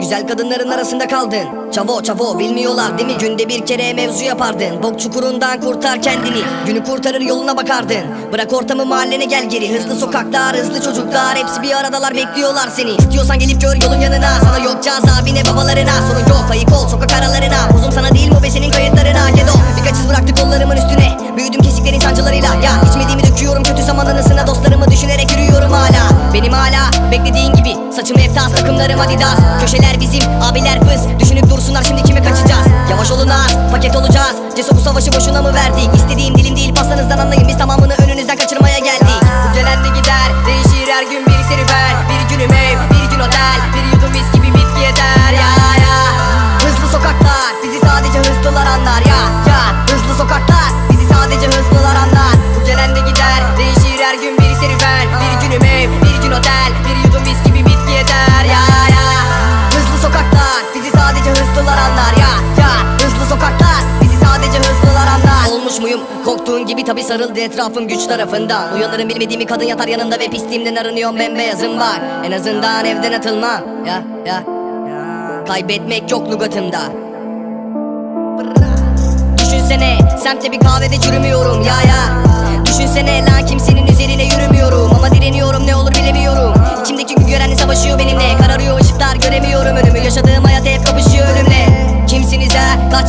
Güzel kadınların arasında kaldın. Çavo çavo bilmiyorlar değil mi? Günde bir kere mevzu yapardın. Bok çukurundan kurtar kendini. Günü kurtarır yoluna bakardın. Bırak ortamı mahallene gel geri. Hızlı sokaklar hızlı çocuklar. Hepsi bir aradalar bekliyorlar seni. İstiyorsan gelip gör yolun yanına. Sana yok cazabine babalarına. Sorun yok ayık ol sokak aralarına. Uzun sana değil mu takımlarım adidas. Köşeler bizim abiler fız Düşünüp dursunlar şimdi kime kaçacağız? Yavaş olun az paket olacağız. Ceso bu savaşı boşuna mı verdik İstediğim dilim değil pastanızdan anlayın muyum korktuğun gibi tabi sarıldı etrafım güç tarafından. Uyanırım bilmediğim kadın yatar yanında ve pisliğimden arınıyorum bembeyazım var. En azından evden atılmam ya ya Kaybetmek yok lügatımda Düşünsene semtte bir kahvede çürümüyorum. Ya ya. Düşünsene lan kimsenin üzerine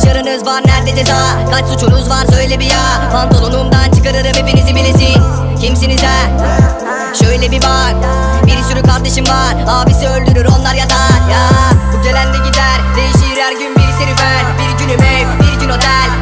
yarınız var? Nerede ceza? Kaç suçunuz var? Söyle bir ya Pantolonumdan çıkarırım hepinizi bilesin Kimsiniz ha? Şöyle bir bak Bir sürü kardeşim var Abisi öldürür onlar yatar ya Bu gelen de gider Değişir her gün biri serüven Bir günüm ev bir gün otel